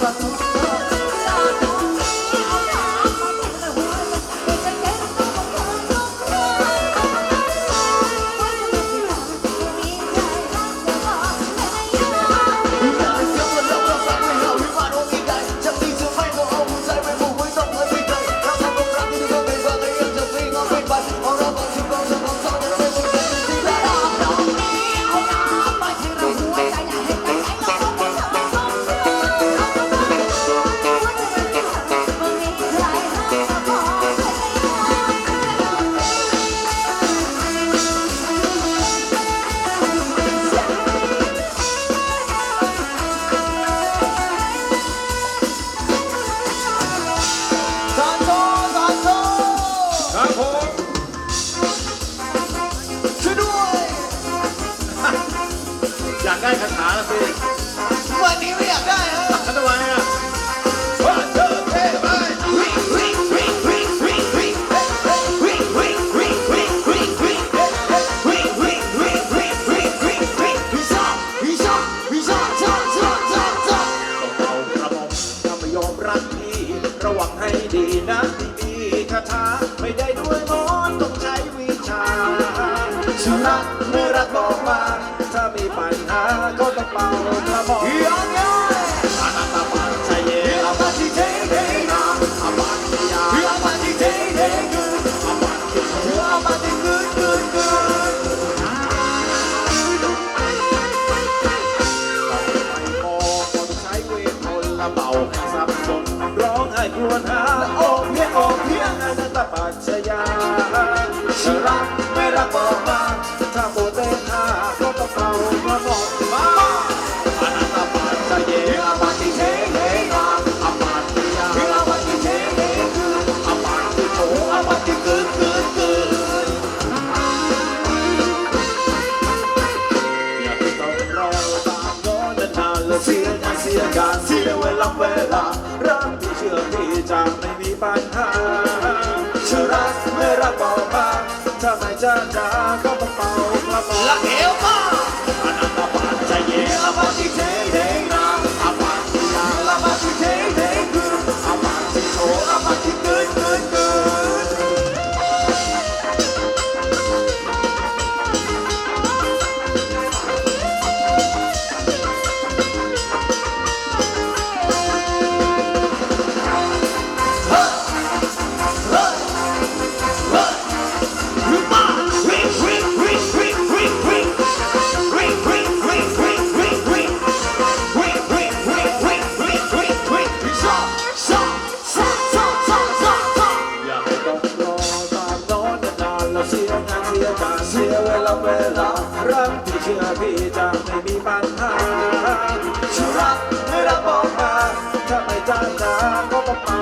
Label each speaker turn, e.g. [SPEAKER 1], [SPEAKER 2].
[SPEAKER 1] плату ได้คาถาล้วสิ
[SPEAKER 2] วันนี้ไม่อยากได้ฮะ
[SPEAKER 1] ทำไมอะว่าเธอเทไป
[SPEAKER 2] พี่ชอบพี่ชอบพี่ชอบชอบชอบชอบชอบ
[SPEAKER 1] เอากระม่อมถ้าไม่ยอมรักพี่ระวังให้ดีนะที่มีคาถาไม่ได้ด้วยมนต้องใช้วิชาชนะเมื่อรักบอกมา หาก็ต้องเป่ากระหม่อม
[SPEAKER 2] ยองยอง
[SPEAKER 1] อนันตปัญชยเย
[SPEAKER 2] อาปาติเทเทนา
[SPEAKER 1] อปัญญา
[SPEAKER 2] อาปาติเทเทกุน
[SPEAKER 1] อปัญญิโย
[SPEAKER 2] อาปาติกุนกุนกุน
[SPEAKER 1] ไม่พอคนใช้เวทนต์ละเบาสับสนร้องไห้ครวญหาโอ้เพียงโอ้เพียงอนันตปัญชยารักไม่รักบอก รับเวลาเวลารักที่เชื่อพี่จะไม่มีปัญหาเชื่อรักไม่รักบอกมาถ้าไม่จะด่าก็ต้องเป่ากระหม่อม
[SPEAKER 2] ละเอวมา
[SPEAKER 1] นหาฉันรักไม่รับบอกมาถ้าไม่จ้างด่าก็ต้องเป่า